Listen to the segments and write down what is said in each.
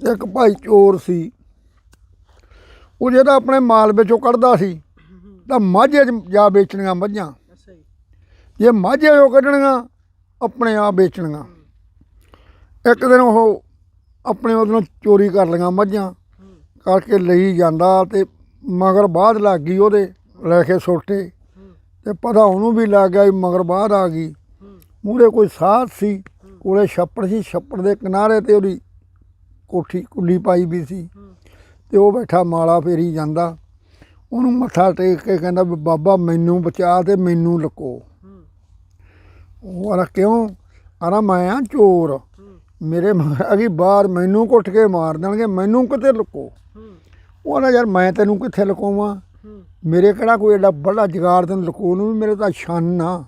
ਇੱਕ ਭਾਈ ਚੋਰ ਸੀ। ਉਹ ਜਿਹੜਾ ਆਪਣੇ ਮਾਲ ਵਿੱਚੋਂ ਕੱਢਦਾ ਸੀ ਤਾਂ ਮਾਝੇ 'ਚ ਜਾ ਵੇਚਣੀਆਂ ਮੱਝਾਂ। ਜੀ। ਮਾਝੇ ਚੋਂ ਕੱਢਣੀਆਂ ਆਪਣੇ ਆਪ ਵੇਚਣੀਆਂ। ਇੱਕ ਦਿਨ ਉਹ ਆਪਣੇ ਉਹਦੋਂ ਚੋਰੀ ਕਰ ਲਈਆਂ ਮੱਝਾਂ ਕਰਕੇ ਲਈ ਜਾਂਦਾ ਤੇ ਮਗਰ ਬਾਅਦ ਲੱਗ ਗਈ ਉਹਦੇ ਲੈ ਕੇ ਸੋਟੇ। ਤੇ ਪਤਾ ਉਹਨੂੰ ਵੀ ਲੱਗ ਗਿਆ ਮਗਰ ਬਾਅਦ ਆ ਗਈ। ਮੂਹਰੇ ਕੋਈ ਸਾਧ ਸੀ ਕੋਲੇ ਛੱਪੜ ਸੀ ਛੱਪੜ ਦੇ ਕਿਨਾਰੇ ਤੇ ਉਹਦੀ ਕੋਠੀ ਕੁੱਲੀ ਪਾਈ ਵੀ ਸੀ। ਤੇ ਉਹ ਬੈਠਾ ਮਾਲਾ ਫੇਰੀ ਜਾਂਦਾ। ਉਹਨੂੰ ਮੱਥਾ ਟੇਕ ਕੇ ਕਹਿੰਦਾ ਵੀ ਬਾਬਾ ਮੈਨੂੰ ਬਚਾ ਤੇ ਮੈਨੂੰ ਲਕੋ। ਉਹ ਆਲਾ ਕਿਉਂ? ਆਰਾ ਮੈਂ ਆ ਚੋਰ। ਮੇਰੇ ਅਗੀ ਬਾਹਰ ਮੈਨੂੰ ਕੁੱਟ ਕੇ ਮਾਰ ਦੇਣਗੇ ਮੈਨੂੰ ਕਿਤੇ ਲੁਕੋ? ਉਹ ਆਲਾ ਯਾਰ ਮੈਂ ਤੈਨੂੰ ਕਿੱਥੇ ਲੁਕਾਵਾਂ? ਮੇਰੇ ਕਿਹੜਾ ਕੋਈ ਐਡਾ ਬੜਾ ਜਗਾਰ ਤੈਨੂੰ ਲੁਕੋ? ਨੂੰ ਵੀ ਮੇਰੇ ਤਾਂ ਛੰਨ ਆ।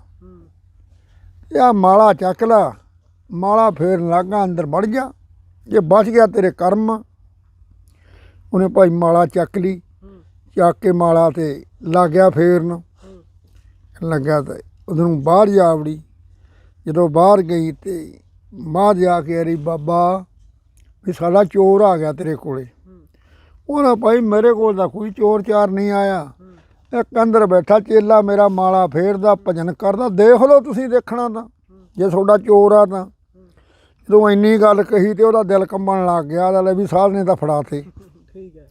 ਇਹ ਮਾਲਾ ਚੱਕ ਲਾ। ਮਾਲਾ ਫੇਰ ਲਾਗਾ ਅੰਦਰ ਵੜ ਜਾ ਜੇ ਬਚ ਗਿਆ ਤੇਰੇ ਕਰਮ, ਉਹਨੇ ਭਾਈ ਮਾਲਾ ਚੱਕ ਲਈ, ਚੱਕ ਕੇ ਮਾਲਾ ਤੇ ਲੱਗ ਗਿਆ ਫੇਰਨ। ਲੱਗਾ ਤੇ ਉਹਨੂੰ ਬਾਹਰ ਜਾ ਵੜੀ। ਜਦੋਂ ਬਾਹਰ ਗਈ ਤੇ ਬਾਹਰ ਜਾ ਕੇ ਅਰੀ ਬਾਬਾ ਵੀ ਸਾਡਾ ਚੋਰ ਆ ਗਿਆ ਤੇਰੇ ਕੋਲੇ। ਉਹਨਾਂ ਭਾਈ ਮੇਰੇ ਕੋਲ ਤਾਂ ਕੋਈ ਚੋਰ ਚਾਰ ਨਹੀਂ ਆਇਆ। ਇੱਕ ਅੰਦਰ ਬੈਠਾ, ਚੇਲਾ ਮੇਰਾ ਮਾਲਾ ਫੇਰਦਾ, ਭਜਨ ਕਰਦਾ। ਦੇਖ ਲਓ ਤੁਸੀਂ ਦੇਖਣਾ ਤਾਂ, ਜੇ ਤੁਹਾਡਾ ਚੋਰ ਆ ਤਾਂ। ਜਦੋਂ ਇੰਨੀ ਗੱਲ ਕਹੀ ਤੇ ਉਹਦਾ ਦਿਲ ਕੰਬਣ ਲੱਗ ਗਿਆ ਉਹਦਾ ਲੈ ਵੀ ਸਾਧ ਨੇ ਤਾਂ। ਫੜਾਤੇ ਠੀਕ ਹੈ।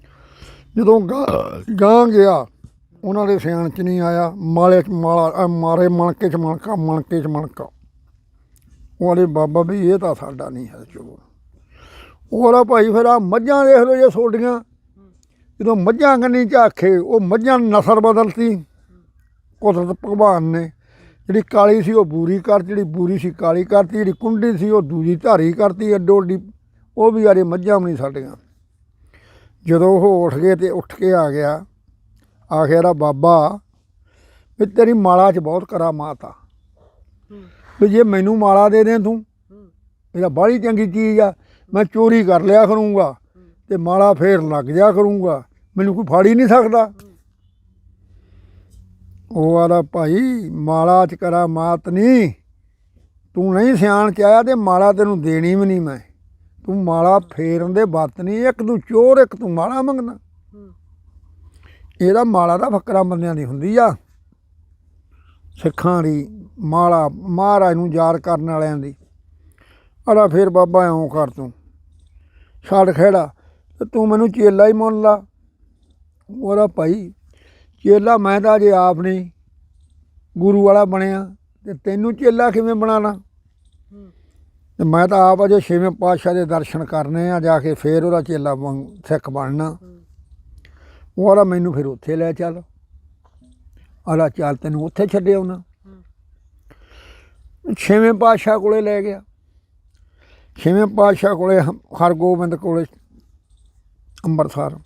ਜਦੋਂ ਗਾਂ- ਗਿਆ ਉਹਨਾਂ ਦੇ ਸਿਆਣ ਚ ਨਹੀਂ ਆਇਆ ਮਾਲੇ ਚ ਮਾਲਾ ਮਾਰੇ ਮਣਕੇ ਚ ਮਣਕਾ ਮਣਕੇ ਚ ਮਣਕਾ। ਉਹਦੇ ਬਾਬਾ ਵੀ ਇਹ ਤਾਂ ਸਾਡਾ ਨਹੀਂ ਹੈ ਚੋਰ। ਉਹਦਾ ਭਾਈ ਫਿਰ ਆ ਮੱਝਾਂ ਦੇਖ ਲਓ ਜੇ ਸੋਡੀਆਂ। ਜਦੋਂ ਮੱਝਾਂ ਕੰਨੀ ਝਾਖੇ ਉਹ ਮੱਝਾਂ ਨੇ ਨਸਲ ਬਦਲਤੀ। ਕੁਦਰਤ ਭਗਵਾਨ ਨੇ ਜਿਹੜੀ ਕਾਲੀ ਸੀ ਉਹ ਬੂਰੀ ਕਰ ਜਿਹੜੀ ਬੂਰੀ ਸੀ ਕਾਲੀ ਕਰਤੀ ਜਿਹੜੀ ਕੁੰਡੀ ਸੀ ਉਹ ਦੂਜੀ ਧਾਰੀ ਕਰਤੀ ਅੱਡੋ ਅੱਡੀ ਉਹ ਵੀ ਯਾਰੇ ਮੱਝਾਂ ਵੀ ਨਹੀਂ ਸਾਡੀਆਂ ਜਦੋਂ ਉਹ ਉੱਠ ਗਏ ਤੇ ਉੱਠ ਕੇ ਆ ਗਿਆ ਆਖਿਆ ਬਾਬਾ ਵੀ ਤੇਰੀ ਮਾਲਾ 'ਚ ਬਹੁਤ ਕਰਾਮਾਤ ਆ। ਵੀ ਜੇ ਮੈਨੂੰ ਮਾਲਾ ਦੇ ਦੇ ਤੂੰ ਇਹ ਤਾਂ ਬਾਹਲੀ ਚੰਗੀ ਚੀਜ਼ ਆ ਮੈਂ ਚੋਰੀ ਕਰ ਲਿਆ ਕਰੂੰਗਾ ਤੇ ਮਾਲਾ ਫੇਰ ਲੱਗ ਜਾ ਕਰੂੰਗਾ ਮੈਨੂੰ ਕੋਈ ਫੜ ਹੀ ਨਹੀਂ ਸਕਦਾ। ਉਹ ਆਲਾ ਭਾਈ ਮਾਲਾ 'ਚ ਕਰਾਮਾਤ ਨਹੀਂ ਤੂੰ ਨਹੀਂ ਸਿਆਣ ਚ ਆਇਆ ਤੇ ਮਾਲਾ ਤੈਨੂੰ ਦੇਣੀ ਵੀ ਨਹੀਂ ਮੈਂ। ਤੂੰ ਮਾਲਾ ਫੇਰਨ ਦੇ ਬਾਤ ਨਹੀਂ ਇੱਕ ਤੂੰ ਚੋਰ ਇੱਕ ਤੂੰ ਮਾਲਾ ਮੰਗਣਾ। ਇਹਦਾ ਮਾਲਾ ਦਾ ਫੱਕਰਾ ਬੰਦਿਆਂ ਦੀ ਹੁੰਦੀ ਆ। ਸਿੱਖਾਂ ਦੀ ਮਾਲਾ ਮਹਾਰਾਜ ਨੂੰ ਯਾਦ ਕਰਨ ਵਾਲਿਆਂ ਦੀ। ਅੜਾ ਫਿਰ ਬਾਬਾ ਐਂ ਕਰ ਤੂੰ। ਛੱਡ ਖੇੜਾ। ਤੇ ਤੂੰ ਮੈਨੂੰ ਚੇਲਾ ਹੀ ਮੰਨ ਲਾ। ਉਹਦਾ ਭਾਈ ਚੇਲਾ ਮੈਂ ਤਾਂ ਅਜੇ ਆਪ ਨਹੀਂ ਗੁਰੂ ਵਾਲਾ ਬਣਿਆ ਤੇ ਤੈਨੂੰ ਚੇਲਾ ਕਿਵੇਂ ਬਣਾਣਾ? ਤੇ ਮੈਂ ਤਾਂ ਆਪ ਅਜੇ ਛੇਵੇਂ ਪਾਤਸ਼ਾਹ ਦੇ ਦਰਸ਼ਨ ਕਰਨੇ ਆ, ਜਾ ਕੇ ਫੇਰ ਉਹਦਾ ਚੇਲਾ ਸਿੱਖ ਬਣਨਾ। ਉਹਦਾ ਮੈਨੂੰ ਫਿਰ ਉੱਥੇ ਲੈ ਚੱਲ। ਆਲਾ ਚੱਲ ਤੈਨੂੰ ਉੱਥੇ ਛੱਡਿਆ ਉਹਨਾਂ। ਛੇਵੇਂ ਪਾਤਸ਼ਾਹ ਕੋਲੇ ਲੈ ਗਿਆ। ਛੇਵੇਂ ਪਾਤਸ਼ਾਹ ਕੋਲੇ ਹ- ਹਰਗੋਬਿੰਦ ਕੋਲੇ ਅੰਮ੍ਰਿਤਸਰ।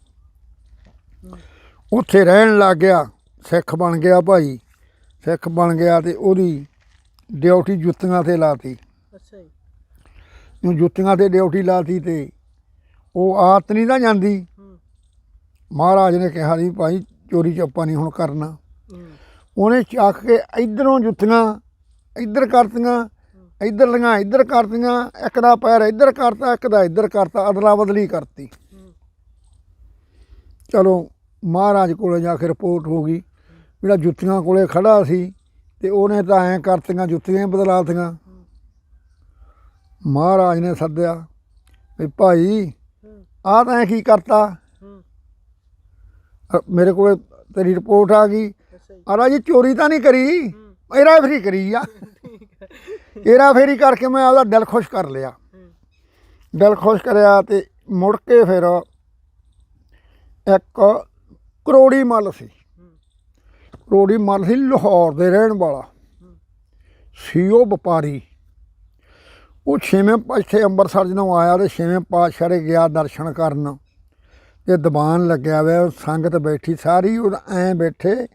ਉੱਥੇ ਰਹਿਣ ਲੱਗ ਗਿਆ ਸਿੱਖ ਬਣ ਗਿਆ ਭਾਈ। ਸਿੱਖ ਬਣ ਗਿਆ ਤੇ ਉਹਦੀ ਡਿਊਟੀ ਜੁੱਤੀਆਂ ਤੇ ਲਾਤੀ। ਅੱਛਾ ਜੀ। ਨੂੰ ਜੁੱਤੀਆਂ ਤੇ ਡਿਊਟੀ ਲਾਤੀ ਤੇ ਉਹ ਆਤ ਨਹੀਂ ਨਾ ਜਾਂਦੀ। ਮਹਾਰਾਜ ਨੇ ਕਿਹਾ ਨਹੀਂ ਭਾਈ ਚੋਰੀ ਚੱਪਾ ਨਹੀਂ ਹੁਣ ਕਰਨਾ। ਉਹਨੇ ਚੱਕ ਕੇ ਇਧਰੋਂ ਜੁੱਤੀਆਂ ਇੱਧਰ ਕਰਤੀਆਂ ਇੱਧਰ ਲੀਆਂ ਇੱਧਰ ਕਰਤੀਆਂ ਇੱਕ ਦਾ ਪੈਰ ਇੱਧਰ ਕਰਤਾ ਇੱਕ ਦਾ ਇੱਧਰ ਕਰਤਾ ਅਦਲਾ ਬਦਲੀ ਕਰਤੀ। ਚਲੋ ਮਹਾਰਾਜ ਕੋਲੇ ਜਾ ਕੇ ਰਿਪੋਰਟ ਹੋ ਗਈ। ਜਿਹੜਾ ਜੁੱਤੀਆਂ ਕੋਲੇ ਖੜਾ ਸੀ ਤੇ ਉਹਨੇ ਤਾਂ ਐਂ ਕਰਤੀਆਂ ਜੁੱਤੀਆਂ ਬਦਲਾਤੀਆਂ ਮਹਾਰਾਜ ਨੇ ਸੱਦਿਆ ਵੀ ਭਾਈ ਆਹ ਤਾਂ ਐਂ ਕੀ ਕਰਤਾ? ਮੇਰੇ ਕੋਲੇ ਤੇਰੀ ਰਿਪੋਰਟ ਆ ਗਈ। ਆਰਾ ਜੀ। ਚੋਰੀ ਤਾਂ ਨਹੀਂ ਕਰੀ। ਇਹਰਾ ਫੇਰੀ ਕਰੀ ਆ। ਇਹਰਾ ਫੇਰੀ ਕਰਕੇ ਮੈਂ ਆਪਦਾ ਦਿਲ ਖੁਸ਼ ਕਰ ਲਿਆ। ਦਿਲ ਖੁਸ਼ ਕਰਿਆ ਤੇ ਮੁੜ ਕੇ ਫਿਰ ਇੱਕ ਕਰੋੜੀ ਮੱਲ ਸੀ। ਕਰੋੜੀ ਮੱਲ ਸੀ ਲਾਹੌਰ ਦੇ ਰਹਿਣ ਵਾਲਾ। ਸੀ ਉਹ ਵਪਾਰੀ। ਉਹ ਛੇਵੇਂ ਪਾਤਸ਼ਾਹ ਅੰਮ੍ਰਿਤਸਰ ਜਦੋਂ ਆਇਆ ਤੇ ਛੇਵੇਂ ਪਾਤਸ਼ਾਹ ਦੇ ਗਿਆ ਦਰਸ਼ਨ ਕਰਨ ਤੇ ਦੀਵਾਨ ਲੱਗਿਆ ਹੋਇਆ ਸੰਗਤ ਬੈਠੀ ਸਾਰੀ ਉਹ ਐ ਬੈਠੇ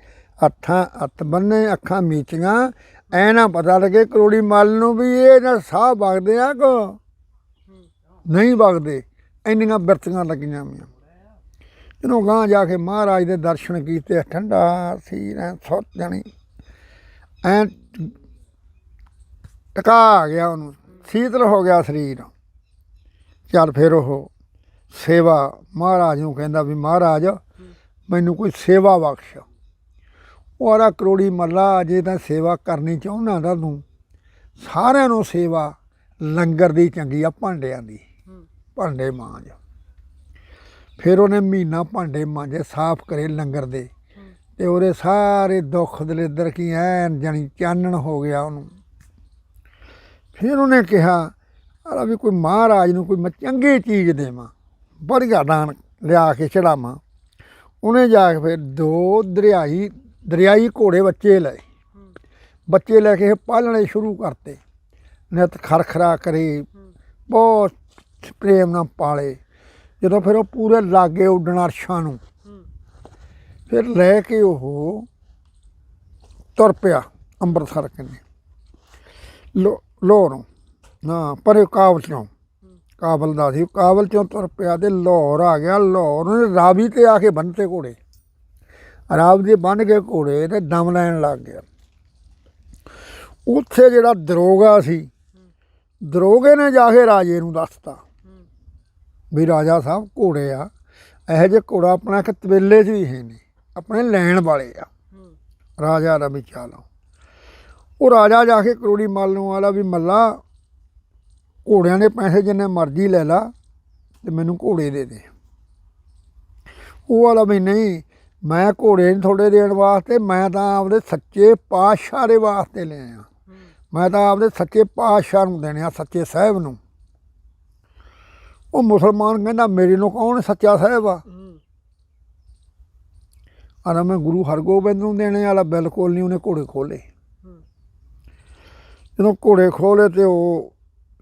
ਹੱਥਾਂ ਹੱਥ ਬੰਨੇ ਅੱਖਾਂ ਮੀਚੀਆਂ ਐ ਨਾ ਪਤਾ ਲੱਗੇ ਕਰੋੜੀ ਮੱਲ ਨੂੰ ਵੀ ਇਹ ਨਾ ਸਾਹ ਵਗਦੇ ਆ ਕੋ ਨਹੀਂ ਵਗਦੇ ਇੰਨੀਆਂ ਬਿਰਤੀਆਂ ਲੱਗੀਆਂ ਮੀਆਂ ਜਦੋਂ ਗਾਂ ਜਾ ਕੇ ਮਹਾਰਾਜ ਦੇ ਦਰਸ਼ਨ ਕੀਤੇ ਠੰਡਾ ਸੀ ਐ ਸੁੱਤ ਜਾਣੀ। ਐ ਟਕਾ ਆ ਗਿਆ ਉਹਨੂੰ ਸ਼ੀਤਲ ਹੋ ਗਿਆ ਸਰੀਰ। ਚੱਲ ਫਿਰ ਉਹ ਸੇਵਾ ਮਹਾਰਾਜ ਨੂੰ ਕਹਿੰਦਾ ਵੀ ਮਹਾਰਾਜ ਮੈਨੂੰ ਕੋਈ ਸੇਵਾ ਬਖਸ਼। ਉਹ ਆਰਾ ਕਰੋੜੀ ਮੱਲਾ ਜੇ ਤਾਂ ਸੇਵਾ ਕਰਨੀ ਚਾਹੁੰਦਾ ਤਾਂ ਤੂੰ ਸਾਰਿਆਂ ਨੂੰ ਸੇਵਾ ਲੰਗਰ ਦੀ ਚੰਗੀ ਆ ਭਾਂਡਿਆਂ ਦੀ। ਭਾਂਡੇ ਮਾਂਜ। ਫਿਰ ਉਹਨੇ ਮਹੀਨਾ ਭਾਂਡੇ ਮਾਂਜੇ ਸਾਫ਼ ਕਰੇ ਲੰਗਰ ਦੇ। ਤੇ ਉਹਦੇ ਸਾਰੇ ਦੁੱਖ ਦਲਿੱਦਰ ਕੀ ਐਨ ਜਾਣੀ ਚਾਨਣ ਹੋ ਗਿਆ ਉਹਨੂੰ। ਫਿਰ ਉਹਨੇ ਕਿਹਾ ਆ ਵੀ ਕੋਈ ਮਹਾਰਾਜ ਨੂੰ ਕੋਈ ਮੈਂ ਚੰਗੀ ਚੀਜ਼ ਦੇਵਾਂ ਵਧੀਆ ਦਾਨ ਲਿਆ ਕੇ ਚੜਾਵਾਂ। ਉਹਨੇ ਜਾ ਕੇ ਫਿਰ ਦੋ ਦਰਿਆਈ ਦਰਿਆਈ ਘੋੜੇ ਬੱਚੇ ਲਏ। ਬੱਚੇ ਲੈ ਕੇ ਪਾਲਣੇ ਸ਼ੁਰੂ ਕਰਤੇ। ਨਿਤ ਖਰਖਰਾ ਕਰੇ ਬਹੁਤ ਪ੍ਰੇਮ ਨਾਲ ਪਾਲੇ। ਜਦੋਂ ਫਿਰ ਉਹ ਪੂਰੇ ਲਾਗੇ ਉੱਡਣ ਅਰਸ਼ਾਂ ਨੂੰ, ਫਿਰ ਲੈ ਕੇ ਉਹ ਤੁਰ ਪਿਆ ਅੰਮ੍ਰਿਤਸਰ ਕੰਨੇ। ਲੋ ਲੋਰੋਂ ਨਾ ਪਰੇ ਕਾਬਲ ਚੋਂ ਕਾਬਲ ਦਾ ਸੀ ਕਾਬਲ ਚੋਂ ਤੁਰ ਪਿਆ ਤੇ ਲਾਹੌਰ ਆ ਗਿਆ, ਲਾਹੌਰ ਨੇ ਰਾਵੀ ਤੇ ਆ ਕੇ ਬੰਨਤੇ ਘੋੜੇ। ਰਾਵ ਦੇ ਬੰਨ ਕੇ ਘੋੜੇ ਤੇ ਦਮ ਲੈਣ ਲੱਗ ਗਿਆ। ਉੱਥੇ ਜਿਹੜਾ ਦਰੋਗਾ ਸੀ, ਦਰੋਗੇ ਨੇ ਜਾ ਕੇ ਰਾਜੇ ਨੂੰ ਦੱਸਤਾ। ਵੀ ਰਾਜਾ ਸਾਹਿਬ ਘੋੜੇ ਆ। ਇਹੋ ਜਿਹੇ ਘੋੜਾ ਆਪਣਾ ਇੱਕ ਤਬੇਲੇ 'ਚ ਵੀ ਹੈ ਨੇ ਆਪਣੇ ਲੈਣ ਵਾਲੇ ਆ। ਰਾਜਾ ਦਾ ਵਿਚਾਲਾ ਉਹ ਰਾਜਾ ਜਾ ਕੇ ਕਰੋੜੀ ਮੱਲ ਨੂੰ ਆਲਾ ਵੀ ਮੱਲਾ, ਘੋੜਿਆਂ ਦੇ ਪੈਸੇ ਜਿੰਨੇ ਮਰਜ਼ੀ ਲੈ ਲਾ ਤੇ ਮੈਨੂੰ ਘੋੜੇ ਦੇ ਦੇ। ਉਹ ਵਾਲਾ ਵੀ ਨਹੀਂ, ਮੈਂ ਘੋੜੇ ਨਹੀਂ ਥੋੜੇ ਦੇਣ ਵਾਸਤੇ, ਮੈਂ ਤਾਂ ਆਪਦੇ ਸੱਚੇ ਪਾਤਸ਼ਾਹ ਦੇ ਵਾਸਤੇ ਲੈ ਆਇਆ। ਮੈਂ ਤਾਂ ਆਪਦੇ ਸੱਚੇ ਪਾਤਸ਼ਾਹ ਨੂੰ ਦੇਣੇ ਆ, ਸੱਚੇ ਸਾਹਿਬ ਨੂੰ। ਉਹ ਮੁਸਲਮਾਨ ਕਹਿੰਦਾ ਮੇਰੇ ਨੂੰ ਕੌਣ ਸੱਚਾ ਸਾਹਿਬ ਆ? ਆਰਾ ਮੈਂ ਗੁਰੂ ਹਰਗੋਬਿੰਦ ਨੂੰ ਦੇਣੇ ਵਾਲਾ ਬਿਲਕੁਲ ਨਹੀਂ ਉਹਨੇ ਘੋੜੇ ਖੋਲੇ ਜਦੋਂ ਘੋੜੇ ਖੋਲੇ ਤੇ ਉਹ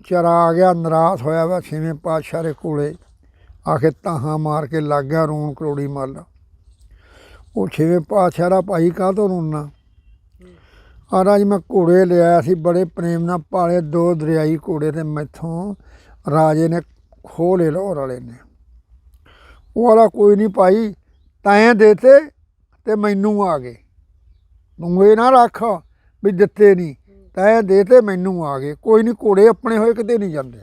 ਚਰਾ ਆ ਗਿਆ ਨਰਾਸ਼ ਹੋਇਆ ਵਾ ਛੇਵੇਂ ਪਾਤਸ਼ਾਹ ਦੇ ਕੋਲੇ ਆ ਕੇ ਤਾਹਾਂ ਮਾਰ ਕੇ ਲੱਗ ਗਿਆ ਰੋਣ ਕਰੋੜੀ ਮੱਲ। ਉਹ ਛੇਵੇਂ ਪਾਤਸ਼ਾਹ ਦਾ ਭਾਈ ਕਾਹ ਤੋਂ ਰੋਣਾ ਆਰਾ ਜੀ ਮੈਂ ਘੋੜੇ ਲਿਆਇਆ ਸੀ ਬੜੇ ਪ੍ਰੇਮ ਨਾਲ ਪਾਲੇ ਦੋ ਦਰਿਆਈ ਘੋੜੇ ਤੇ ਮੈਥੋਂ ਰਾਜੇ ਨੇ ਖੋਲੇ ਲਾਹੌਰ ਵਾਲੇ ਨੇ। ਉਹ ਵਾਲਾ ਕੋਈ ਨਹੀਂ ਭਾਈ, ਤੈਂ ਦੇਤੇ ਤੇ ਮੈਨੂੰ ਆ ਗਏ। ਤੂੰ ਇਹ ਨਾ ਰੱਖ ਵੀ ਦਿੱਤੇ ਨਹੀਂ, ਤੈਂ ਦੇਤੇ ਮੈਨੂੰ ਆ ਗਏ। ਕੋਈ ਨਹੀਂ ਘੋੜੇ ਆਪਣੇ ਹੋਏ ਕਿਤੇ ਨਹੀਂ ਜਾਂਦੇ।